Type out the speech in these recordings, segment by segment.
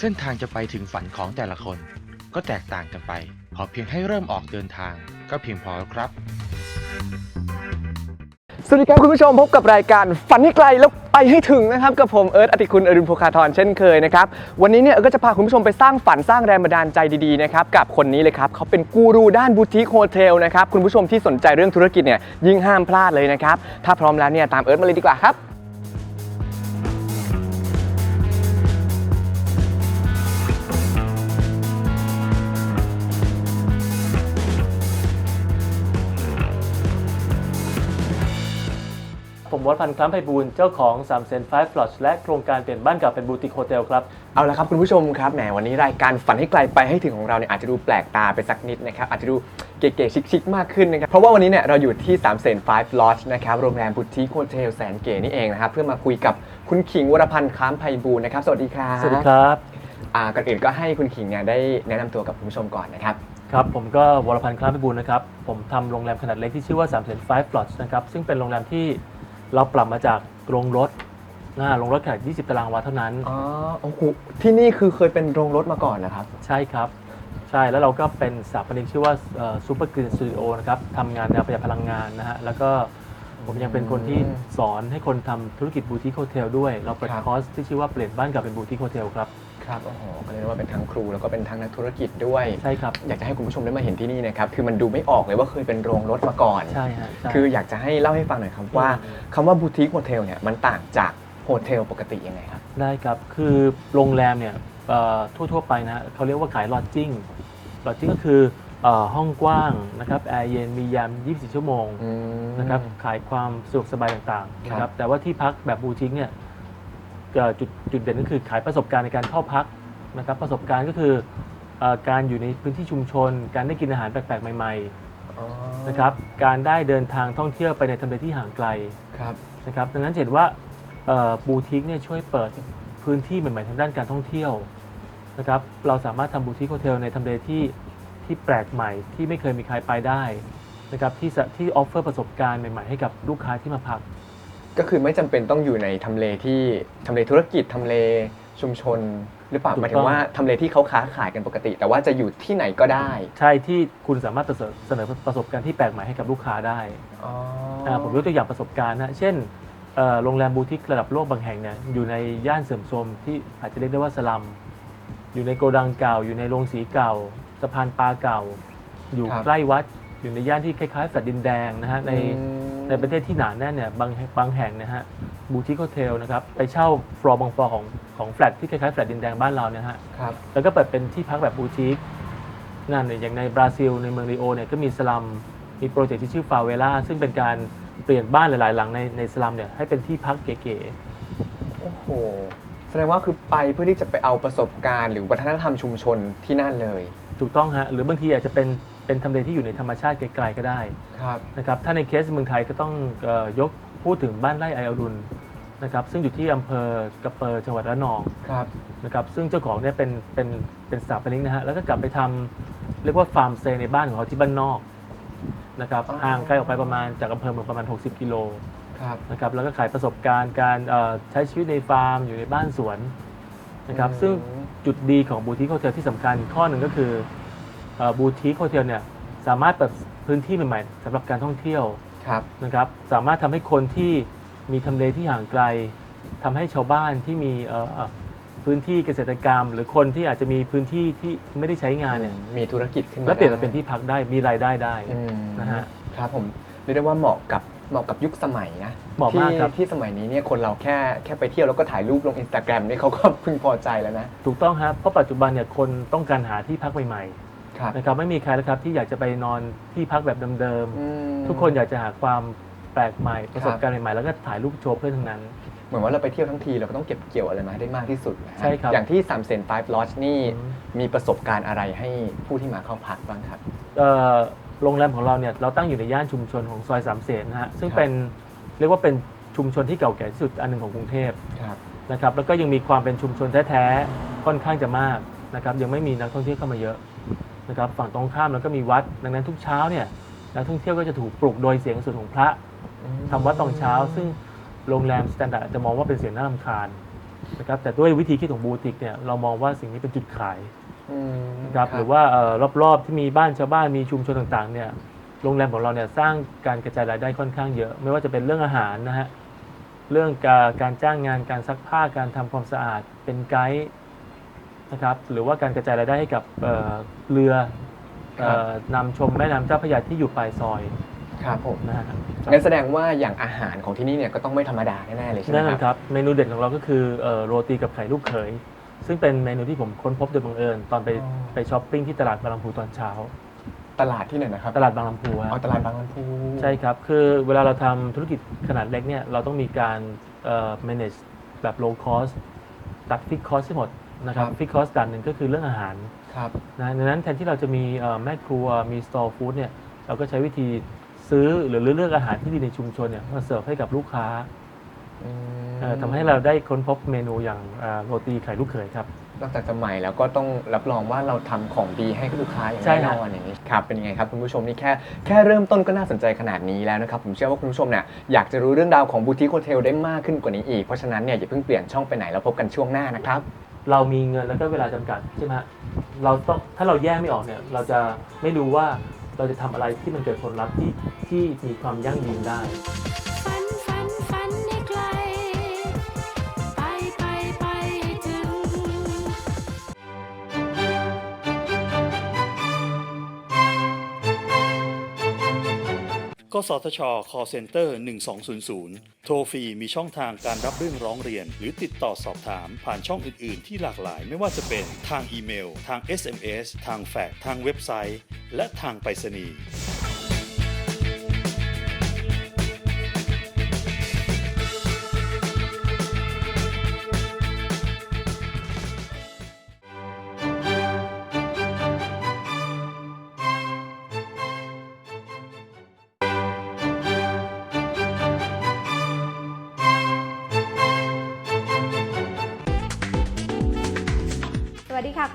เส้นทางจะไปถึงฝันของแต่ละคน ก็แตกต่างกันไปพอเพียงให้เริ่มออกเดินทาง ก็เพียงพอแล้วครับ สวัสดีครับคุณผู้ชมพบกับรายการฝันให้ไกลแล้วไปให้ถึงนะครับกับผมเอิร์ธอติคุณอรุณโภคาธรเช่นเคยนะครับวันนี้เนี่ยเอิร์ธก็จะพาคุณผู้ชมไปสร้างฝันสร้างแรงบันดาลใจดีๆนะครับกับคนนี้เลยครับเขาเป็นกูรูด้านบูติกโฮเทลนะครับคุณผู้ชมที่สนใจเรื่องธุรกิจเนี่ยยิ่งห้ามพลาดเลยนะครับถ้าพร้อมแล้วเนี่ยตามเอิร์ธมาเลยดีกว่าครับ ผมวรพันธ์คล้ำไพบูลย์เจ้าของ3 m เซน5 Lodge และโครงการเปลี่ยนบ้านเก่าเป็นบูติกโฮเทลครับ เอาละครับคุณผู้ชมครับแหมวันนี้รายการฝันให้ไกลไปให้ถึงของเราเนี่ยอาจจะดูแปลกตาไปสักนิดนะครับอาจจะดูเก๋ๆชิคๆมากขึ้นนะครับเพราะว่าวันนี้เนี่ยเราอยู่ที่3 m เซน5 Lodge นะครับโรงแรมบุติกโฮเทลแสนเก๋นี่เองนะครับเพื่อมาคุยกับคุณขิงวรพันธ์ค้ามไพบูลย์นะครับสวัสดีครับสวัสดีครับอ่าก่อนอื่นก็ให้คุณขิงเนี่ยได้แนะนำตัวกับคุณผู้ชมก่อนนะครับ ครับ ผมก็วรพันธ์คล้ำไพบูลย์นะครับ ผมทำโรงแรมขนาดเล็กที่ชื่อว่า3 m เซน5 Lodge นะครับ ซึ่งเป็นโรงแรมที่ เราปรับมาจากโรงรถนะโรงรถขนาด 20 ตารางวาเท่านั้น อ๋อโอ้โหที่นี่คือเคยเป็นโรงรถมาก่อนนะครับ ใช่ครับ ใช่แล้วเราก็เป็นสถาปนิกชื่อว่าซูเปอร์กรีนสตูดิโอนะครับทำงานแนวประหยัดพลังงานนะฮะแล้วก็ผมยังเป็นคนที่สอนให้คนทำธุรกิจบูติกโฮเทลด้วย เราเปิดครับคอร์สที่ชื่อว่าเปลี่ยนบ้านกลับเป็นบูติกโฮเทลครับ ครับโอ้โหก็เรียกได้ว่าเป็นทั้งครูแล้วก็เป็นทั้งนักธุรกิจด้วย ใช่ครับ อยากจะให้คุณผู้ชมได้มาเห็นที่นี่นะครับคือมันดูไม่ออกเลยว่าเคยเป็นโรงรถมาก่อน ใช่ฮะใช่ คืออยากจะให้เล่าให้ฟังหน่อยครับว่าอืมคำว่าบูติกโฮเทลเนี่ยมันต่างจากโฮเทลปกติยังไงครับ ได้ครับ คือโรงแรมเนี่ยเอ่อทั่วๆไปนะเขาเรียกว่าขายลอดจิ้งลอดจิ้งก็คือเอ่อห้องกว้างนะครับแอร์เย็นมียาม 24 ชั่วโมงนะครับขายความสะดวกสบายต่างๆนะคครัรับบแต่ว่าที่พักแบบบูติกเนี่ยเอ่อ จุดจุดเด่นก็คือขายประสบการณ์ในการเข้าพักนะครับประสบการณ์ก็คือเอ่อการอยู่ในพื้นที่ชุมชน การได้กินอาหารแปลกๆใหม่ๆนะครับการได้เดินทางท่องเที่ยวไปในทำเลที่ห่างไกลครับ นะครับดังนั้นจะเห็นว่าบูติกเนี่ยช่วยเปิดพื้นที่ใหม่ๆทางด้านการท่องเที่ยวนะครับเราสามารถทำบูติกโฮเทลในทำเลที่ที่แปลกใหม่ที่ไม่เคยมีใครไปได้นะครับที่สะที่ออฟเฟอร์ประสบการณ์ใหม่ๆให้กับลูกค้าที่มาพัก ก็คือไม่จำเป็นต้องอยู่ในทำเลที่ทำเลธุรกิจทำเลชุมชน หรือเปล่าถูกหต้องมายถึงว่าทำเลที่เขาค้าขายกันปกติ แต่ว่าจะอยู่ที่ไหนก็ได้ใช่ที่คุณสามารถเสนอเสนอประสบการณ์ที่แปลกใหม่ให้กับลูกค้าได้อ๋ออ่าผมยกตัวอย่างประสบการณ์นะเช่นเอ่อโรงแรมบูติกระดับโลกบางแห่งเนี่ยอยู่ในย่านเสื่อมโทรมที่อาจจะเรียกได้ว่าสลัมอยู่ในโกดังเก่า อยู่ในโรงสีเก่าสะพานปลาเก่า อยู่ใกล้วัด อยู่ในย่านที่คล้ายๆแฟลตดินแดงนะฮะในอืมในประเทศที่หนาแน่นเนี่ยบางบางแห่งนะฮะบูติกโฮเทลนะครับไปเช่าฟลอร์บางฟลอร์ของของแฟลตที่คล้ายๆแฟลตดินแดงบ้านเราเนี่ยฮะครับแล้วก็เปิดเป็นที่พักแบบบูติกนั่นเนี่ยอย่างในบราซิลในเมืองริโอเนี่ยก็มีสลัมมีโปรเจกต์ที่ชื่อฟาเวล่าซึ่งเป็นการเปลี่ยนบ้านหลายๆ หลังในในสลัมเนี่ยให้เป็นที่พักเก๋โอ้โหแสดงว่าคือไปเพื่อที่จะไปเอาประสบการณ์ หรือวัฒนธรรมชุมชนที่นั่นเลยๆถูกต้องฮะหรือบางทีอาจจะเป็น เป็นทำเลที่อยู่ในธรรมชาติไกลๆก็ได้ครับนะครับถ้าในเคสเมืองไทยก็ต้องเออยกพูดถึงบ้านไร่ไออรุณนะครับซึ่งอยู่ที่อำเภอกระเปอร์จังหวัดระนองครับ นะครับซึ่งเจ้าของเนี่ยเป็นเป็นเป็นสถาปนิกนะฮะแล้วก็กลับไปทำเรียกว่าฟาร์มสเตย์ในบ้านของเขาที่บ้านนอกนะครับอ๋อ ห่างไกลออกไปประมาณจากอำเภอเมืองประมาณ 60 กิโล ครับนะครับแล้วก็ขายประสบการณ์การเอ่อใช้ชีวิตในฟาร์มอยู่ในบ้านสวนนะครับอืมซึ่งจุดดีของบูติกโฮเทลที่สำคัญข้อหนึ่งก็คือ บูติกโฮเทลเนี่ยสามารถเปิดพื้นที่ใหม่ๆสำหรับการท่องเที่ยวครับนะครับสามารถทำให้คนที่มีทำเลที่ห่างไกลทำให้ชาวบ้านที่มีเอ่อเอ่อพื้นที่เกษตรกรรม หรือคนที่อาจจะมีพื้นที่ที่ไม่ได้ใช้งานเนี่ยมีธุรกิจขึ้นมาแล้วเปลี่ยนมาได้เป็นที่พักได้มีรายได้ได้อืมนะฮะครับผมเรียกได้ว่าเหมาะกับเหมาะกับยุคสมัยนะเหมาะมากที่ครับที่สมัยนี้เนี่ยคนเราแค่แค่ไปเที่ยวแล้วก็ถ่ายรูปลงอินสตาแกรมนี่เขาก็พึงพอใจแล้วนะ ถูกต้องครับเพราะปัจจุบันเนี่ยคนต้องการหาที่พักใหม่ ครับๆนะครับไม่มีใครแล้วครับที่อยากจะไปนอนที่พักแบบเดิมอืม ๆทุกคนอยากจะหาความแปลกใหม่ประสบครับการณ์ใหม่ๆแล้วก็ถ่ายรูปโชว์เพื่อนทั้งนั้น เหมือนว่าเราไปเที่ยวทั้งทีเราก็ต้องเก็บเกี่ยวอะไรมาให้ได้มากที่สุดนะฮะใช่ครับ อย่างที่สามเซนไฟฟ์ลอชนี่อืมมีประสบการณ์อะไรให้ผู้ที่มาเข้าพักบ้างครับ เอ่อโรงแรมของเราเนี่ยเราตั้งอยู่ในย่านชุมชนของซอยสามเสนนะฮะซึ่งครับ เป็นเรียกว่าเป็นชุมชนที่เก่าแก่ที่สุดอันหนึ่งของกรุงเทพครับ นะครับแล้วก็ยังมีความเป็นชุมชนแท้ๆค่อนข้างจะมากนะครับยังไม่มีนักท่องเที่ยวเข้ามาเยอะ นะครับฝั่งตรงข้ามแล้วก็มีวัด ดังนั้นทุกเช้าเนี่ยนักท่องเที่ยวก็จะถูกปลุกโดยเสียงสุดของพระทำวัดตอนเช้า ซึ่งโรงแรมสแตนดาร์ดจะมองว่าเป็นเสียงน่ารำคาญนะครับแต่ด้วยวิธีคิดของบูติกเนี่ยเรามองว่าสิ่งนี้เป็นจุดขายอืมนะครับหรือว่าเอ่อรอบๆที่มีบ้านชาวบ้านมีชุมชนต่างๆเนี่ยโรงแรมของเราเนี่ยสร้างการกระจายรายได้ค่อนข้างเยอะ ไม่ว่าจะเป็นเรื่องอาหารนะฮะเรื่องการการจ้างงานการซักผ้าการทำความสะอาดเป็นไกด์ นะครับหรือว่าการกระจายรายได้ให้กับเอ่อเรือเอ่อนำชมแม่น้ำเจ้าพระยาที่อยู่ปลายซอยครับผมนะฮะงั้นแสดงว่าอย่างอาหารของที่นี่เนี่ยก็ต้องไม่ธรรมดาแน่ๆเลยใช่ไหมแน่นอนคครับ รับเมนูเด่นของเราก็คือเอ่อโรตีกับไข่ลูกเขย ซึ่งเป็นเมนูที่ผมค้นพบโดยบังเอิญตอนไปอ๋อ ไปช้อปปิ้งที่ตลาดบางลำพูตอนเช้า ตลาดที่ไหนนะครับตลาดบางลำพูฮะเอาตลาดบางลำพูใช่ครับ คือเวลาเราทำธุรกิจขนาดเล็กเนี่ย เราต้องมีการเอ่อ manage แบบ low cost ตัด fix cost ให้หมด นะครับ fix cost ด่านหนึ่งก็คือเรื่องอาหารครับนะดังนั้นแทนที่เราจะมีเอ่อแม่ครัวมี store food เนี่ยเราก็ใช้วิธีซื้อหรือเลือกอาหารที่ดีในชุมชนเนี่ยมาเสิร์ฟให้กับลูกค้าอืมเอ่อทำให้เราได้ค้นพบเมนูอย่างเอ่อโรตีไข่ลูกเขยครับนอกจากจะใหม่แล้วก็ต้องรับรองว่าเราทำของดีให้กับลูกค้าอย่างใช่แน่ครันบอนอย่างนี้ครับเป็นยังไงครับคุณผู้ชมนี่แค่แค่เริ่มต้นก็น่าสนใจขนาดนี้แล้วนะครับผมเชื่อว่าคุณผู้ชมเนี่ยอยากจะรู้เรื่องราวของบูติคโฮเทลได้มากขึ้นกว่านี้อีกเพราะฉะนั้นเนี่ยอย่าเพิ่งเปลี่ยนช่องไปไหนแล้วพบกันช่วงหน้านะครับ เรามีเงินแล้วก็เวลาจำกัดใช่ไหมฮะเราต้องถ้าเราแยกไม่ออกเนี่ย เราจะไม่รู้ว่าเราจะทำอะไรที่มันเกิดผลลัพธ์ที่ที่มีความยั่งยืนได้ กสทช call center 1200 โทรฟรีมีช่องทางการรับเรื่องร้องเรียน หรือติดต่อสอบถามผ่านช่องอื่น ๆ ที่หลากหลายไม่ว่าจะเป็นทางอีเมล ทาง SMS ทางแฟกซ์ทางเว็บไซต์ และทางไปรษณีย์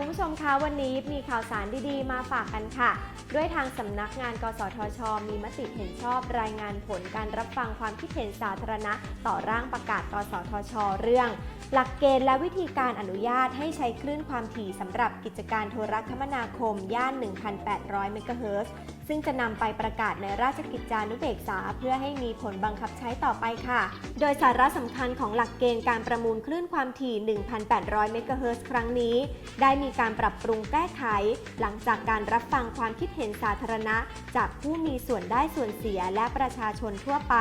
คุณผู้ชมคะวันนี้มีข่าวสารดีๆ มาฝากกันค่ะ ด้วยทางสำนักงานกสทช มีมติเห็นชอบรายงานผลการรับฟังความคิดเห็นสาธารณะ ต่อร่างประกาศกสทช เรื่อง หลักเกณฑ์และวิธีการอนุญาตให้ใช้คลื่นความถี่สำหรับ กิจการโทรคมนาคม ย่าน 1,800 เมกะเฮิรตซ์ซึ่งจะนำไปประกาศในราชกิจจานุเบกษา เพื่อให้มีผลบังคับใช้ต่อไปค่ะ โดยสาระสำคัญของหลักเกณฑ์การประมูลคลื่นความถี่ 1,800 เมกะเฮิรตซ์ครั้งนี้ ได้มีการปรับปรุงแก้ไข หลังจากการรับฟังความคิดเห็นสาธารณะ จากผู้มีส่วนได้ส่วนเสียและประชาชนทั่วไป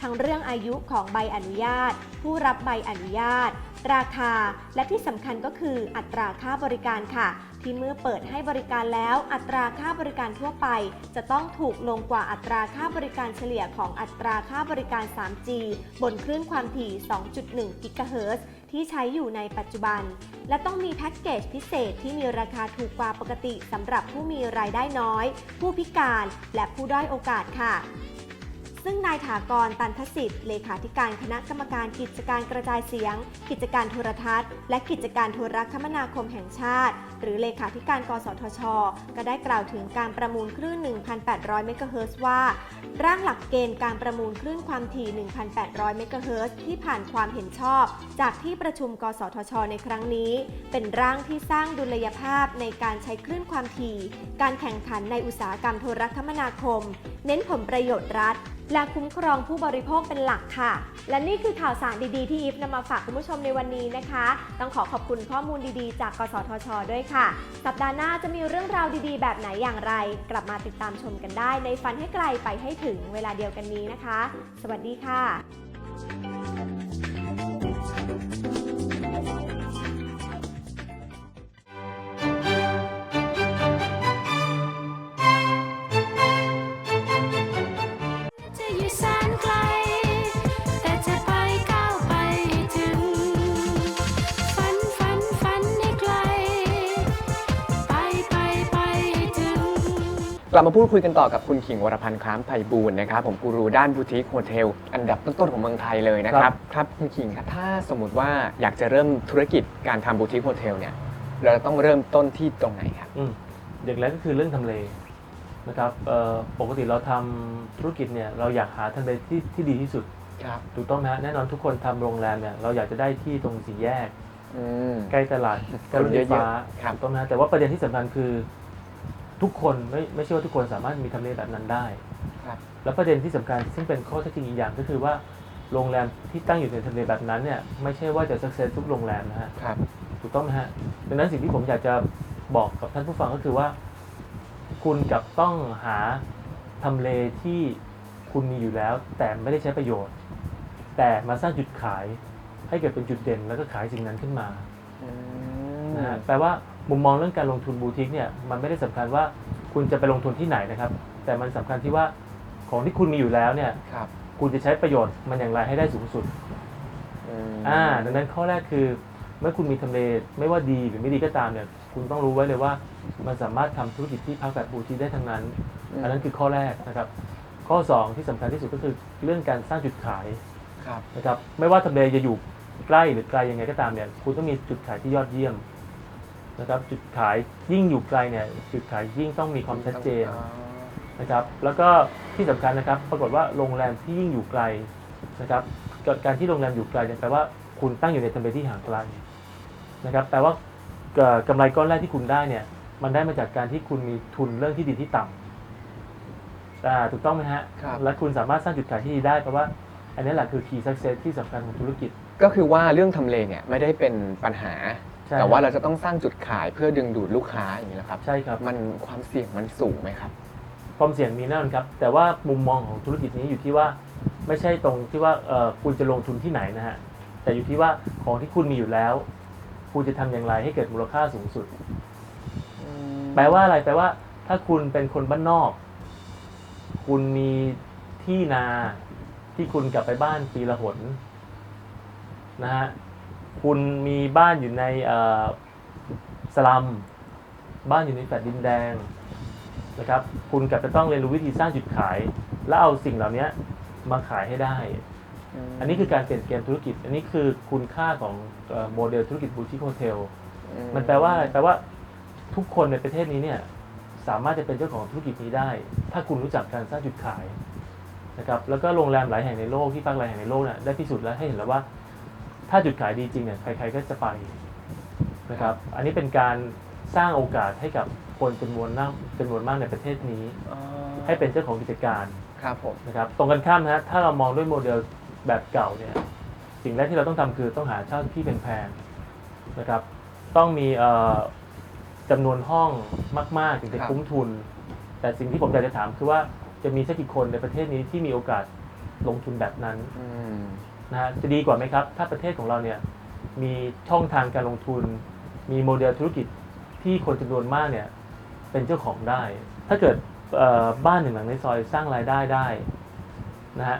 ทั้งเรื่องอายุของใบอนุญาต ผู้รับใบอนุญาต ราคา และที่สำคัญก็คืออัตราค่าบริการค่ะ ที่เมื่อเปิดให้บริการแล้ว อัตราค่าบริการทั่วไป จะต้องถูกลงกว่าอัตราค่าบริการเฉลี่ยของอัตราค่าบริการ 3G บนคลื่นความถี่ 2.1 กิกะเฮิรตซ์ที่ใช้อยู่ในปัจจุบัน และต้องมีแพ็กเกจพิเศษที่มีราคาถูกกว่าปกติสำหรับผู้มีรายได้น้อย ผู้พิการและผู้ด้อยโอกาสค่ะ ซึ่งนายถากรตันทสิทธิ์เลขาธิการคณะกรรมการกิจการกระจายเสียง กิจการโทรทัศน์ และกิจการโทรคมนาคมแห่งชาติ หรือเลขาธิการ กสทช ก็ได้กล่าวถึงการประมูลคลื่น 1,800 เมกะเฮิรตซ์ว่า ร่างหลักเกณฑ์การประมูลคลื่นความถี่ 1,800 เมกะเฮิรตซ์ที่ผ่านความเห็นชอบ จากที่ประชุม กสทช ในครั้งนี้ เป็นร่างที่สร้างดุลยภาพในการใช้คลื่นความถี่ การแข่งขันในอุตสาหกรรมโทรคมนาคม เน้นผลประโยชน์รัฐ และคุ้มครองผู้บริโภคเป็นหลักค่ะ และนี่คือข่าวสารดีๆ ที่อีฟนำมาฝากคุณผู้ชมในวันนี้นะคะ ต้องขอขอบคุณข้อมูลดีๆ จากกสทช ด้วยค่ะ สัปดาห์หน้าจะมีเรื่องราวดีๆ แบบไหนอย่างไร กลับมาติดตามชมกันได้ ในฟันให้ไกลไปให้ถึงเวลาเดียวกันนี้นะคะ สวัสดีค่ะ กลับมาพูดคุยกันต่อกับคุณขิงวรพันธ์คล้ามไพบูลย์นะครับผมกูรูด้านบูติกโฮเทลอันดับต้นๆของเมืองไทยเลยนะคครัรับบครับคุณขิงครับถ้าสมมติว่าอยากจะเริ่มธุรกิจการทำบูติกโฮเทลเนี่ยเราจะต้องเริ่มต้นที่ตรงไหนครับ อืมอย่างแรกก็คือเรื่องทำเลนะครับเอ่อปกติเราทำธุรกิจเนี่ยเราอยากหาทำเลที่ที่ดีที่สุด ครับถูกต้องไหมฮะแน่นอนทุกคนทำโรงแรมเนี่ยเราอยากจะได้ที่ตรงสี่แยก อืม ใกล้ตลาดใกล้รถไฟฟ้าครับ ถูกต้องนะแต่ว่าประเด็นที่สำคัญคือ ทุกคนไม่ไม่ใช่ว่าทุกคนสามารถมีทำเลแบบนั้นได้ ครับ แล้วประเด็นที่สำคัญซึ่งเป็นข้อเท็จจริงอีกอย่างก็คือว่าโรงแรมที่ตั้งอยู่ในทำเลแบบนั้นเนี่ยไม่ใช่ว่าจะสักเซสทุกโรงแรมนะฮะครับ ถูกต้องไหมฮะดังนั้นสิ่งที่ผมอยากจะบอกกับท่านผู้ฟังก็คือว่า คุณกลับต้องหาทำเลที่คุณมีอยู่แล้ว แต่ไม่ได้ใช้ประโยชน์ แต่มาสร้างจุดขายให้เกิดเป็นจุดเด่นแล้วก็ขายสิ่งนั้นขึ้นมาอืมนะฮะแปลว่า มุมมองเรื่องการลงทุนบูติกเนี่ยมันไม่ได้สำคัญว่าคุณจะไปลงทุนที่ไหนนะครับ แต่มันสำคัญที่ว่าของที่คุณมีอยู่แล้วเนี่ยครับคุณจะใช้ประโยชน์มันอย่างไรให้ได้สูงสุดอืมอ่าดังนั้นข้อแรกคือเมื่อคุณมีทำเลไม่ว่าดีหรือไม่ดีก็ตามเนี่ย คุณต้องรู้ไว้เลยว่ามันสามารถทำธุรกิจที่พักแบบบูติกได้ทั้งนั้น อันนั้นคือข้อแรกนะครับ ข้อ 2 ที่สำคัญที่สุดก็คือเรื่องการสร้างจุดขายครับนะครับ ไม่ว่าทำเลจะอยู่ใกล้หรือไกลยังไงก็ตามเนี่ย คุณต้องมีจุดขายที่ยอดเยี่ยม นะครับจุดขายยิ่งอยู่ไกลเนี่ยจุดขายยิ่งต้องมีความชัดเจนอ๋อนะครับแล้วก็ที่สำคัญนะครับ ปรากฏว่าโรงแรมที่ยิ่งอยู่ไกลนะครับกการที่โรงแรมอยู่ไกลเนี่ยแปลว่าคุณตั้งอยู่ในทำเลที่ห่างไกลนะครับแปลว่าเอ่อกำไรก้อนแรกที่คุณได้เนี่ยมันได้มาจากการที่คุณมีทุนเรื่องที่ดินที่ต่ำอ่าถูกต้องไหมฮะครับและคุณสามารถสร้างจุดขายที่ดีได้แปลว่า อันนี้แหละคือ key success ที่สำคัญของธุรกิจ ก็คือว่าเรื่องทำเลเนี่ยไม่ได้เป็นปัญหาใช่ แต่ว่าเราจะต้องสร้างจุดขายเพื่อดึงดูดลูกค้าอย่างนี้แหละครับใช่ครับ มันความเสี่ยงมันสูงไหมครับ ความเสี่ยงมีแน่นอนครับ แต่ว่ามุมมองของธุรกิจนี้อยู่ที่ว่าไม่ใช่ตรงที่ว่าเอ่อคุณจะลงทุนที่ไหนนะฮะแต่อยู่ที่ว่าของที่คุณมีอยู่แล้ว คุณจะทำอย่างไรให้เกิดมูลค่าสูงสุด แปลว่าอะไรแปลว่า ถ้าคุณเป็นคนบ้านนอก คุณมีที่นาที่คุณกลับไปบ้านปีละหนนะฮะ คุณมีบ้านอยู่ในสลัม บ้านอยู่ในแฟลตดินแดงนะครับ คุณกลับจะต้องเรียนรู้วิธีสร้างจุดขาย แล้วเอาสิ่งเหล่านี้มาขายให้ได้ อันนี้คือการเปลี่ยนเกมธุรกิจ อันนี้คือคุณค่าของโมเดลธุรกิจบูติกโฮเทล มันแปลว่าอะไรแปลว่าทุกคนในประเทศนี้เนี่ยสามารถจะเป็นเจ้าของธุรกิจนี้ได้ ถ้าคุณรู้จักการสร้างจุดขายนะครับ แล้วก็โรงแรมหลายแห่งในโลกที่พักหลายแห่งในโลกเนี่ยได้พิสูจน์แล้วให้เห็นแล้วว่า ถ้าจุดขายดีจริงเนี่ยใครๆก็จะไปนะครับอันนี้เป็นการสร้างโอกาสให้กับคนจำนวนมากจำนวนมากในประเทศนี้อ๋อให้เป็นเจ้าของกิจการครับผมนะครับตรงกันข้ามนะฮะถ้าเรามองด้วยโมเดลแบบเก่าเนี่ยสิ่งแรกที่เราต้องทำคือต้องหาเช่าที่แพงๆนะครับต้องมีเอ่อจำนวนห้องมาก ๆ ถึงจะครับคุ้มทุน แต่สิ่งที่ผมอยากจะถามคือว่าจะมีสักกี่คนในประเทศนี้ที่มีโอกาสลงทุนแบบนั้นอืม นะฮะจะดีกว่าไหมครับ ถ้าประเทศของเราเนี่ยมีช่องทางการลงทุน มีโมเดลธุรกิจที่คนจำนวนมากเนี่ยเป็นเจ้าของได้ ถ้าเกิดเอ่อบ้านหนึ่งหลังในซอยสร้างรายได้ได้นะฮะ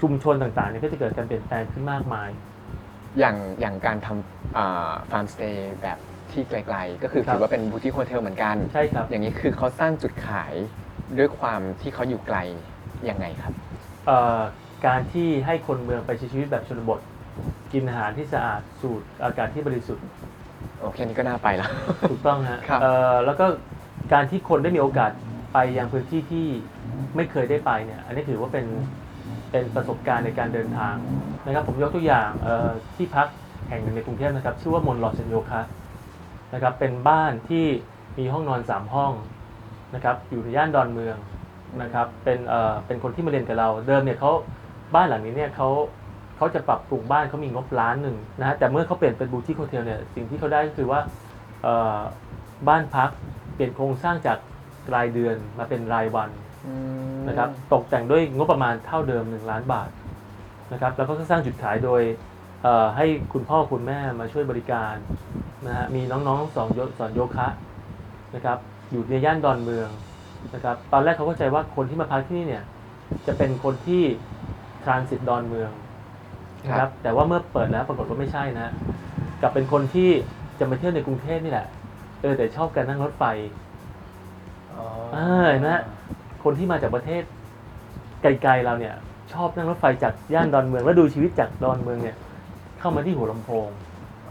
ชุมชนต่างๆเนี่ยก็จะเกิดการเปลี่ยนแปลงขึ้นมากมาย อย่างอย่างการทำฟาร์มสเตย์แบบที่ไกลๆ ก็คือครับถือว่าเป็นบูติกโฮเทลเหมือนกัน ใช่ครับ อย่างนี้คือเขาสร้างจุดขายด้วยความที่เขาอยู่ไกลยังไงครับเอ่อ การที่ให้คนเมืองไปใช้ชีวิตแบบชนบท กินอาหารที่สะอาดสูดอากาศที่บริสุทธิ์โอเคนี้ก็น่าไปแล้ว ถูกต้องฮะครับเอ่อแล้วก็การที่คนได้มีโอกาสไปยังพื้นที่ที่ไม่เคยได้ไปเนี่ย อันนี้ถือว่าเป็นเป็นประสบการณ์ในการเดินทางนะครับ ผมยกตัวอย่างเอ่อที่พักแห่งหนึ่งในกรุงเทพนะครับ ชื่อว่ามนลอเซนโยคะนะครับ เป็นบ้านที่มีห้องนอน3ห้องนะครับ อยู่ในย่านดอนเมืองนะครับ เป็นเอ่อเป็นคนที่มาเรียนกับเรา เดิมเนี่ยเขา บ้านหลังนี้เนี่ยเขาเขาจะปรับปรุงบ้านเขามีงบล้านหนึ่งนะฮะแต่เมื่อเขาเปลี่ยนเป็นบูติคโฮเทลเนี่ยสิ่งที่เขาได้ก็คือว่าเอ่อบ้านพักเปลี่ยนโครงสร้างจากรายเดือนมาเป็นรายวันอืมนะครับตกแต่งด้วยงบประมาณเท่าเดิม 1 ล้านบาทนะครับแล้วก็สร้างจุดขายโดยเอ่อให้คุณพ่อคุณแม่มาช่วยบริการนะฮะมีน้องๆสอนโยสอนโยคะนะครับอยู่ในย่านดอนเมืองนะครับตอนแรกเขาเข้าใจว่าคนที่มาพักที่นี่เนี่ยจะเป็นคนที่ ทรานสิตดอนเมืองนะครับแต่ว่าเมื่อเปิดแล้วปรากฏว่าไม่ใช่นะกลับเป็นคนที่จะมาเที่ยวในกรุงเทพนี่แหละเออแต่ชอบการนั่งรถไฟอ๋อเออเห็นไหมคนที่มาจากประเทศไกลๆเราเนี่ย ชอบนั่งรถไฟจากย่านดอนเมือง แล้วดูชีวิตจากดอนเมืองเนี่ย เข้ามาที่หัวลำโพง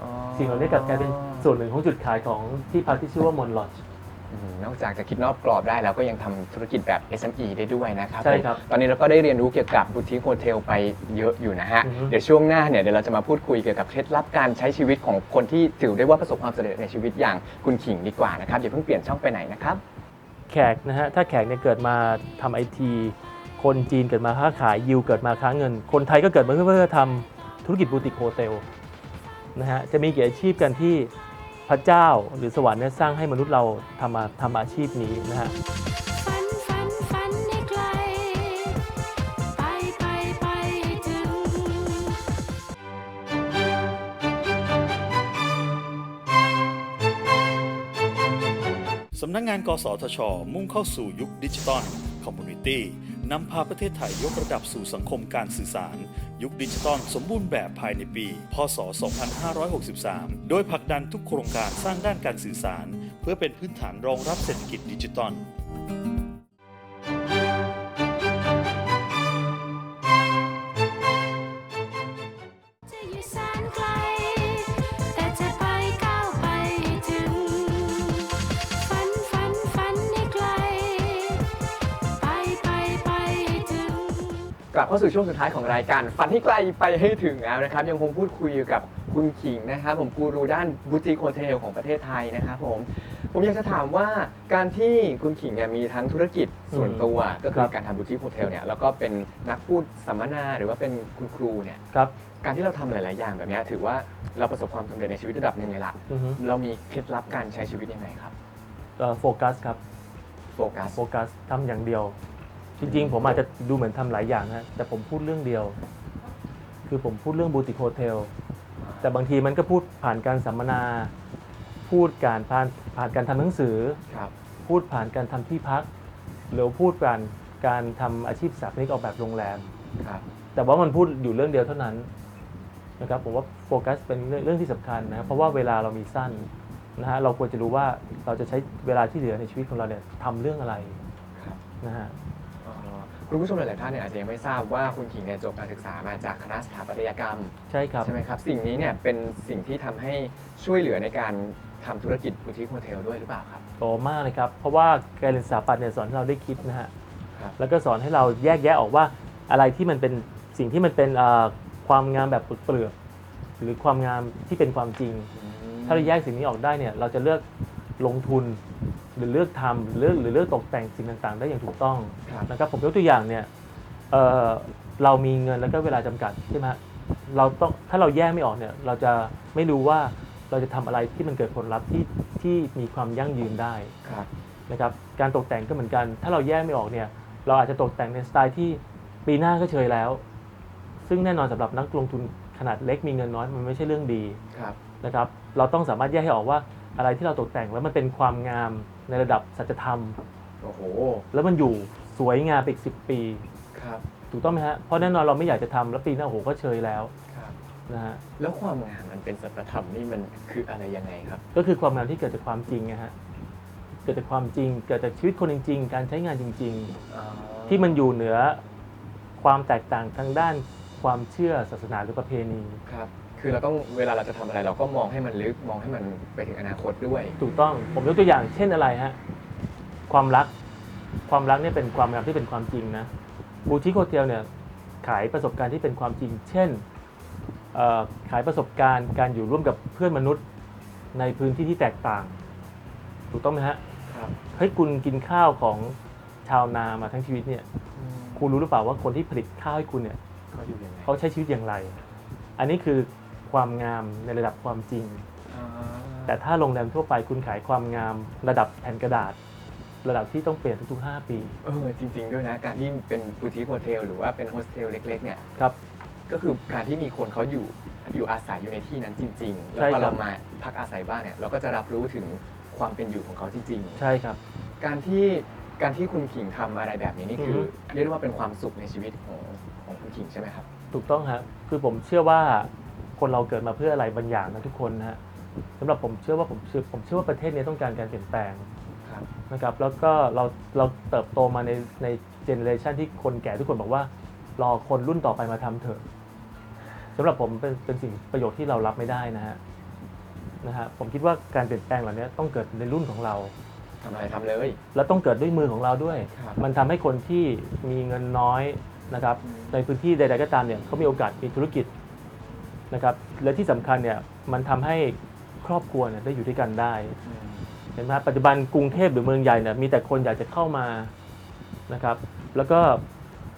อ๋อสิ่งเหล่านี้กลับกลายเป็นส่วนหนึ่งของจุดขายของที่พักที่ชื่อว่ามอนลอดอืม นอกจากจะคิดนอกกรอบได้แล้วก็ยังทำธุรกิจแบบ SME ได้ด้วยนะครับใช่ครับผมตอนนี้เราก็ได้เรียนรู้เกี่ยวกับบูติคโฮเทลไปเยอะอยู่นะฮะ อือฮึ เดี๋ยวช่วงหน้าเนี่ยเดี๋ยวเราจะมาพูดคุยเกี่ยวกับเคล็ดลับการใช้ชีวิตของคนที่ถือได้ว่าประสบความสำเร็จในชีวิตอย่างคุณขิงดีกว่านะครับอย่าเพิ่งเปลี่ยนช่องไปไหนนะครับ แขกนะฮะ ถ้าแขกเนี่ยเกิดมาทำไอที คนจีนเกิดมาค้าขาย ยิวเกิดมาค้าเงิน คนไทยก็เกิดมาเพื่อเพื่อทำธุรกิจบูติกโฮเทลนะฮะ จะมีกี่อาชีพกันที่ พระเจ้าหรือสวรรค์เนี่ยสร้างให้มนุษย์เราทำมาทำอาชีพนี้นะฮะฝันฝันฝันให้ไกล ไปไปไปให้ถึง สำนักงงาน กสทช มุ่งเข้าสู่ยุคดิจิตอลคอมมูนิตี้ นำพาประเทศไทยยกระดับสู่สังคมการสื่อสาร ยุคดิจิตอลสมบูรณ์แบบภายในปี พศ 2563 โดยผลักดันทุกโครงการสร้างด้านการสื่อสาร เพื่อเป็นพื้นฐานรองรับเศรษฐกิจดิจิตอล ลับเข้าสู่ช่วงสุดท้ายของรายการ ฝันให้ไกลไปให้ถึงแล้วนะครับ ยังคงพูดคุยอยู่กับคุณขิงนะครับ ผมกูรูด้านบูติคโฮเทลของประเทศไทยนะครับผมผมอยากจะถามว่าการที่คุณขิงเนี่ยมีทั้งธุรกิจส่วนตัวก็คืครัอบการทำบูติคโฮเทลเนี่ยแล้วก็เป็นนักพูดสัมมนาหรือว่าเป็นคุณครูเนี่ยครับการที่เราทำหลาย ๆ อย่างแบบเนี้ยถือว่าเราประสบความสำเร็จในชีวิตระดับหนึ่งเลยล่ะอือฮึเรามีเคล็ดลับการใช้ชีวิตยังไงครับเอ่อโฟกัสครับโฟกัสโฟกัสทำอย่างเดียว จริงๆ ผมอาจจะดูเหมือนทำหลายอย่างนะแต่ผมพูดเรื่องเดียว คือผมพูดเรื่องบูติกโฮเทลแต่บางทีมันก็พูดผ่านการสัมมนา พูดการผ่านผ่านการทำหนังสือ ครับพูดผ่านการทำที่พัก หรือพูดผ่านการทำอาชีพสถาปนิกออกแบบโรงแรม ครับ แต่ว่ามันพูดอยู่เรื่องเดียวเท่านั้นนะครับผมว่าโฟกัสเป็นเรื่องเรื่องที่สำคัญนะครับเพราะว่าเวลาเรามีสั้นนะฮะเราควรจะรู้ว่าเราจะใช้เวลาที่เหลือในชีวิตของเราเนี่ยทำเรื่องอะไรครับ นะฮะอ๋อ คุณผู้ชมหลาย ๆ ท่านเนี่ยอาจจะยังไม่ทราบว่าคุณขิงเนี่ยจบการศึกษามาจากคณะสถาปัตยกรรม ใช่ครับ ใช่ไหมครับ สิ่งนี้เนี่ยเป็นสิ่งที่ทำให้ช่วยเหลือในการทำธุรกิจบูติคโฮเทลด้วยหรือเปล่าครับ โตมากเลยครับ เพราะว่าการเรียนสถาปัตย์เนี่ยสอนให้เราได้คิดนะฮะ ครับ แล้วก็สอนให้เราแยกแยะออกว่าอะไรที่มันเป็นสิ่งที่มันเป็นเอ่อความงามแบบเปลือกๆหรือความงามที่เป็นความจริง ถ้าเราแยกสิ่งนี้ออกได้เนี่ยเราจะเลือกลงทุน หรือเลือกทำหรือเลือกหรือเลือกตกแต่งสิ่งต่างๆ ได้อย่างถูกต้องครับ นะครับผมยกตัวอย่างเนี่ยเอ่อเรามีเงินแล้วก็เวลาจำกัดใช่ไหมฮะเราต้องถ้าเราแยกไม่ออกเนี่ยเราจะไม่รู้ว่าเราจะทำอะไรที่มันเกิดผลลัพธ์ที่ที่มีความยั่งยืนได้ ครับ นะครับการตกแต่งก็เหมือนกัน ถ้าเราแยกไม่ออกเนี่ย เราอาจจะตกแต่งในสไตล์ที่ปีหน้าก็เชยแล้ว ซึ่งแน่นอนสำหรับนักลงทุนขนาดเล็กมีเงินน้อยมันไม่ใช่เรื่องดีครับ นะครับ เราต้องสามารถแยกให้ออกว่า อะไรที่เราตกแต่งแล้วมันเป็นความงามในระดับสัจธรรม โอ้โห แล้วมันอยู่สวยงามไปอีกสิปี ครับ ถูกต้องไหมฮะ เพราะแน่นอนเราไม่อยากจะทำแล้วปีหน้าโอ้โหก็เชยแล้วครับ นะฮะ แล้วความงามมันเป็นสัจธรรมนี่มันคืออะไรยังไงครับ ก็คือความงามที่เกิดจากความจริงนะฮะ เกิดจากความจริง เกิดจากชีวิตคนจริงๆ การใช้งานจริง ๆ ที่มันอยู่เหนือความแตกต่างทางด้านความเชื่อศาสนาหรือประเพณี ครับ คือเราต้องเวลาเราจะทำอะไรเราก็มองให้มันลึกมองให้มันไปถึงอนาคตด้วย ถูกต้องผมยกตัวอย่างเช่นอะไรฮะความรัก ความรักเนี่ยเป็นความงามที่เป็นความจริงนะบูติคโฮเทลเนี่ยขายประสบการณ์ที่เป็นความจริง เช่นเอ่อขายประสบการณ์การอยู่ร่วมกับเพื่อนมนุษย์ในพื้นที่ที่แตกต่าง ถูกต้องไหมฮะครับ เฮ้ยคุณกินข้าวของชาวนามาทั้งชีวิตเนี่ยคุณรู้หรือเปล่าว่าคนที่ผลิตข้าวให้คุณเนี่ย เขาอยู่ยังไงเขาใช้ชีวิตอย่างไร อันนี้คือ ความงามในระดับความจริงอ่าแต่ถ้าโรงแรมทั่วไปคุณขายความงามระดับแผ่นกระดาษ ระดับที่ต้องเปลี่ยนทุกๆ 5 ปี เออจริง ๆ ด้วยนะ การที่เป็นบูติคโฮเทลหรือว่าเป็นโฮสเทลเล็ก ๆ เนี่ยครับก็คือการที่มีคนเขาอยู่อยู่อาศัยอยู่ในที่นั้นจริง ๆ แล้วใช่พครัอบเรามาพักอาศัยบ้านเนี่ยเราก็จะรับรู้ถึงความเป็นอยู่ของเขาจริงใช่ครับๆการที่การที่คุณขิงทำอะไรแบบนี้นี่คืออฮึเรียกได้ว่าเป็นความสุขในชีวิตของของคุณขิงใช่ไหมครับ ถูกต้องครับคือผมเชื่อว่า คนเราเกิดมาเพื่ออะไรบางอย่างนะทุกคนนะฮะสำหรับผมเชื่อว่าผมเชื่อผมเชื่อว่าประเทศนี้ต้องการการเปลี่ยนแปลงครับนะครับแล้วก็เราเราเติบโตมาในในเจเนอเรชันที่คนแก่ทุกคนบอกว่ารอคนรุ่นต่อไปมาทำเถอะสำหรับผมเป็นเป็นสิ่งประโยชน์ที่เรารับไม่ได้นะฮะนะฮะผมคิดว่าการเปลี่ยนแปลงเหล่านี้ต้องเกิดในรุ่นของเราทำอะไรทำเลย และต้องเกิดด้วยมือของเราด้วยครับมันทำให้คนที่มีเงินน้อยนะครับอืมในพื้นที่ใด ๆ ก็ตามเนี่ยเขามีโอกาสมีธุรกิจ นะครับและที่สำคัญเนี่ยมันทำให้ครอบครัวเนี่ยได้อยู่ด้วยกันได้เห็นไหมครับปัจจุบันกรุงเทพหรือเมืองใหญ่เนี่ยมีแต่คนอยากจะเข้ามานะครับ แล้วก็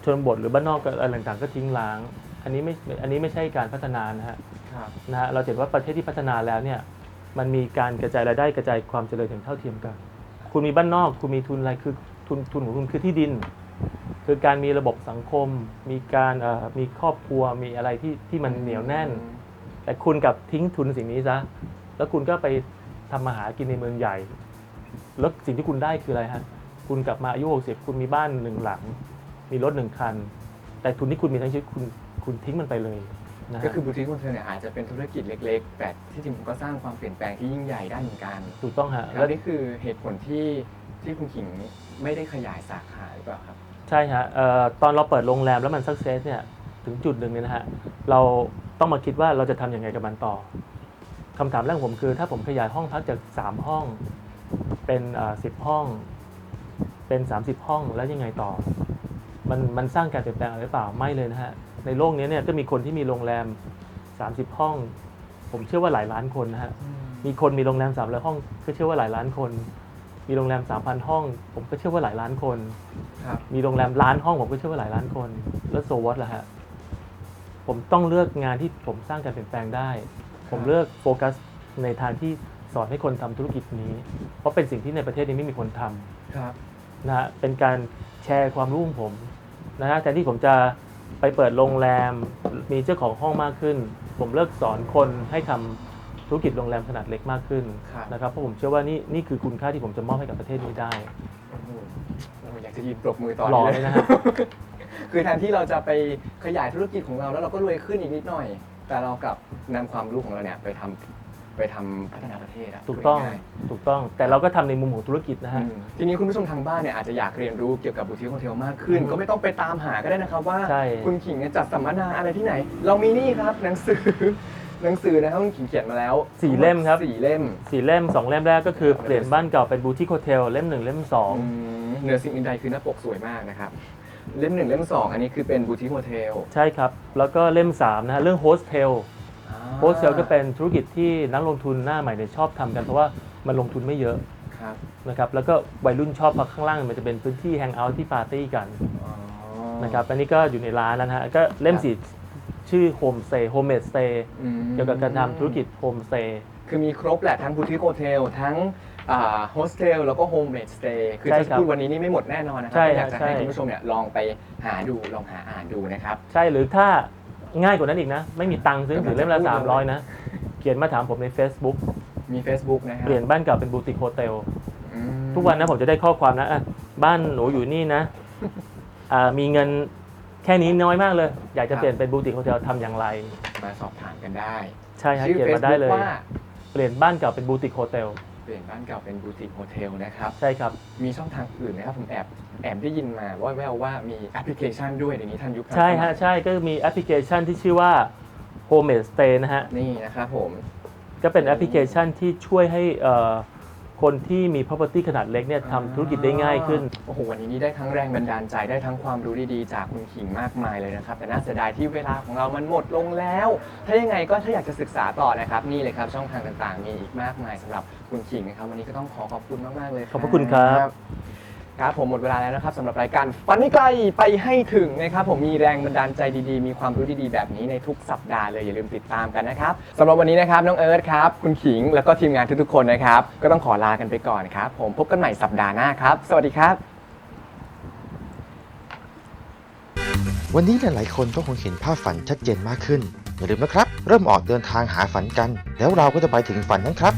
ชนบทหรือบ้านนอกก็อะไรต่างๆก็ทิ้งร้าง อันนี้ไม่อันนี้ไม่ใช่การพัฒนานะฮะครับนะฮะเราเห็นว่าประเทศที่พัฒนาแล้วเนี่ยมันมีการกระจายรายได้กระจายความเจริญอย่างเท่าเทียมกัน คุณมีบ้านนอก คุณมีทุนอะไรคือทุนทุนของคุณคือที่ดิน คือการมีระบบสังคม มีการเอ่อมีครอบครัวมีอะไรที่ที่มันเหนียวแน่น แต่คุณกลับทิ้งทุนสิ่งนี้ซะแล้วคุณก็ไปทำมาหากินในเมืองใหญ่ แล้วสิ่งที่คุณได้คืออะไรฮะคุณกลับมาอายุ60คุณมีบ้านหนึ่งหลัง มีรถหนึ่งคัน แต่ทุนที่คุณมีทั้งชีวิตคุณคุณทิ้งมันไปเลยนะฮะก็คือบูติคโฮเทลเนี่ยอาจจะเป็นธุรกิจเล็ก ๆ แต่ที่จริงมันก็สร้างความเปลี่ยนแปลงที่ยิ่งใหญ่ได้เหมือนกัน ถูกต้องฮะแล้วนี่คือเหตุผลที่ที่คุณขิงไม่ได้ขยายสาขาหรือเปล่าครับ ใช่ฮะเอ่อตอนเราเปิดโรงแรมแล้วมันสักเซสเนี่ยถึงจุดหนึ่งเนี่ยนะฮะเราต้องมาคิดว่าเราจะทำยังไงกับมันต่อคำถามแรกของผมคือ ถ้าผมขยายห้องพักจาก 3 ห้องเป็นสิบห้อง เป็น 30 ห้องแล้วยังไงต่อ มันมันสร้างการเปลี่ยนแปลงอะไรหรือเปล่าไม่เลยนะฮะในโลกนี้เนี่ยก็มีคนที่มีโรงแรม 30 ห้อง ผมเชื่อว่าหลายล้านคนนะฮะมีคนมีโรงแรม3 0 0ห้องก็เชื่อว่าหลายล้านคน มีโรงแรม 3,000 ห้อง ผมก็เชื่อว่าหลายล้านคน ครับ มีโรงแรมล้านห้องผมก็เชื่อว่าหลายล้านคน แล้วโซวอตล่ะฮะ ผมต้องเลือกงานที่ผมสร้างการเปลี่ยนแปลงได้ ผมเลือกโฟกัสในทางที่สอนให้คนทำธุรกิจนี้ เพราะเป็นสิ่งที่ในประเทศนี้ไม่มีคนทำ ครับ นะฮะเป็นการแชร์ความรู้ของผมนะฮะแทนที่ผมจะไปเปิดโรงแรม มีเจ้าของห้องมากขึ้น ผมเลิกสอนคนให้ทำ ธุรกิจโรงแรมขนาดเล็กมากขึ้นครับ นะครับเพราะผมเชื่อว่านี่นี่คือคุณค่าที่ผมจะมอบให้กับประเทศนี้ได้ โอ้โหเราอยากจะยืนปรบมือตอนรอนี้เลยนะฮะ คือแทนที่เราจะไปขยายธุรกิจของเราแล้วเราก็รวยขึ้นอีกนิดหน่อย แต่เรากลับนำความรู้ของเราเนี่ยไปทำไปทำพัฒนาประเทศอะถูกต้องง่ายถูกต้องแต่เราก็ทำในมุมของธุรกิจนะๆฮะอืมทีนี้คุณผู้ชมทางบ้านเนี่ยอาจจะอยากเรียนรู้เกี่ยวกับบูติคโฮเทลมากขึ้น อืมก็ไม่ต้องไปตามหาก็ได้นะครับว่า ใช่ คุณขิงเนี่ยจัดสัมมนาอะไรที่ไหน เรามีนี่ครับหนังสือ หนังสือนะครับคุณขิงเขียนมาแล้วสี่เล่มครับ สี่เล่ม สี่เล่มสองเล่มแรกก็คือเปลี่ยนบ้านเก่าเป็นบูติคโฮเทลเล่มหนึ่งเล่มสองอืมเหนือสิ่งอื่นใดคือหน้าปกสวยมากนะครับ เล่มหนึ่งเล่มสองอันนี้คือเป็นบูติคโฮเทลใช่ครับ แล้วก็เล่มสามนะฮะเรื่องโฮสเทลโฮสเทลก็เป็นธุรกิจที่นักลงทุนหน้าใหม่เนี่ยชอบทำกันเพราะว่ามันลงทุนไม่เยอะครับนะครับแล้วก็วัยรุ่นชอบเพราะข้างล่างมันจะเป็นพื้นที่แฮงเอาท์ที่ปาร์ตี้กันอ๋อนะครับอันนี้ก็อยู่ในร้านแล้วนะฮะก็เล่มสี่ ชื่อโฮมสเตย์โฮมเมดสเตย์อืมเกี่ยวกับการทำธุรกิจโฮมสเตย์ คือมีครบแหละทั้งบูติคโฮเทลทั้งโฮสเทลแล้วก็โฮมเมดสเตย์คือใช่จะครับพูดวันนี้นี่ไม่หมดแน่นอนนะครัใช่ก็อยากจะใช่ ให้คุณผู้ชมเนี่ยลองไปหาดูลองหาอ่านดูนะครับ ใช่หรือถ้าง่ายกว่านั้นอีกนะ ไม่มีตังค์ซื้อหนังสือเล่มละกำลังจะพูดเลย300 นะ เขียนมาถามผมใน Facebook มี Facebook นะครับเปลี่ยนบ้านเก่าเป็นบูติคโฮเทลอืมทุกวันนะผมจะได้ข้อความนะอะบ้านหนูอยู่นี่นะอ่ามีเงิน แค่นี้น้อยมากเลย อยากจะเปลี่ยนเป็นบูติคโฮเทลทำอย่างไร มาสอบถามกันได้ใช่ฮะชื่อ เขียนมาได้ Facebook เลยว่าเปลี่ยนบ้านเก่าเป็นบูติคโฮเทลเปลี่ยนบ้านเก่าเป็นบูติคโฮเทลนะครับ ใช่ครับ มีช่องทางอื่นไหมครับ ผมแอบแอบได้ยินมาว่าแววๆว่ามีแอปพลิเคชันด้วยเดี๋ยวนี้ท่านยุคทันใช่สมัฮะยใช่ก็มีแอปพลิเคชันที่ชื่อว่า Home Stay นะฮะ นี่นะครับผม ก็เป็นแอปพลิเคชันที่ช่วยให้เอ่อ คนที่มี property ขนาดเล็กเนี่ยทำธุรกิจได้ง่ายขึ้น โอ้โหวันนี้นี่ได้ทั้งแรงบันดาลใจได้ทั้งความรู้ดีๆ จากคุณขิงมากมายเลยนะครับ แต่น่าเสียดายที่เวลาของเรามันหมดลงแล้ว ถ้ายังไงก็ถ้าอยากจะศึกษาต่อนะครับ นี่เลยครับช่องทางต่างๆ มีอีกมากมายสำหรับคุณขิงนะครับ วันนี้ก็ต้องขอขอบคุณมากๆเลย ขอบพระคุณครับ ครับผมหมดเวลาแล้วนะครับสำหรับรายการฝันให้ไกลไปให้ถึงนะครับผมมีแรงบันดาลใจดีๆ มีความรู้ดีๆ แบบนี้ในทุกสัปดาห์เลยอย่าลืมติดตามกันนะครับสำหรับวันนี้นะครับน้องเอิร์ธครับคุณขิงแล้วก็ทีมงานทุกๆคนนะครับก็ต้องขอลากันไปก่อนครับผมพบกันใหม่สัปดาห์หน้าครับ สวัสดีครับ วันนี้หลายๆคนก็คงเห็นภาพฝันชัดเจนมากขึ้นอย่าลืมนะครับ เริ่มออกเดินทางหาฝันกัน แล้วเราก็จะไปถึงฝันนั้นครับ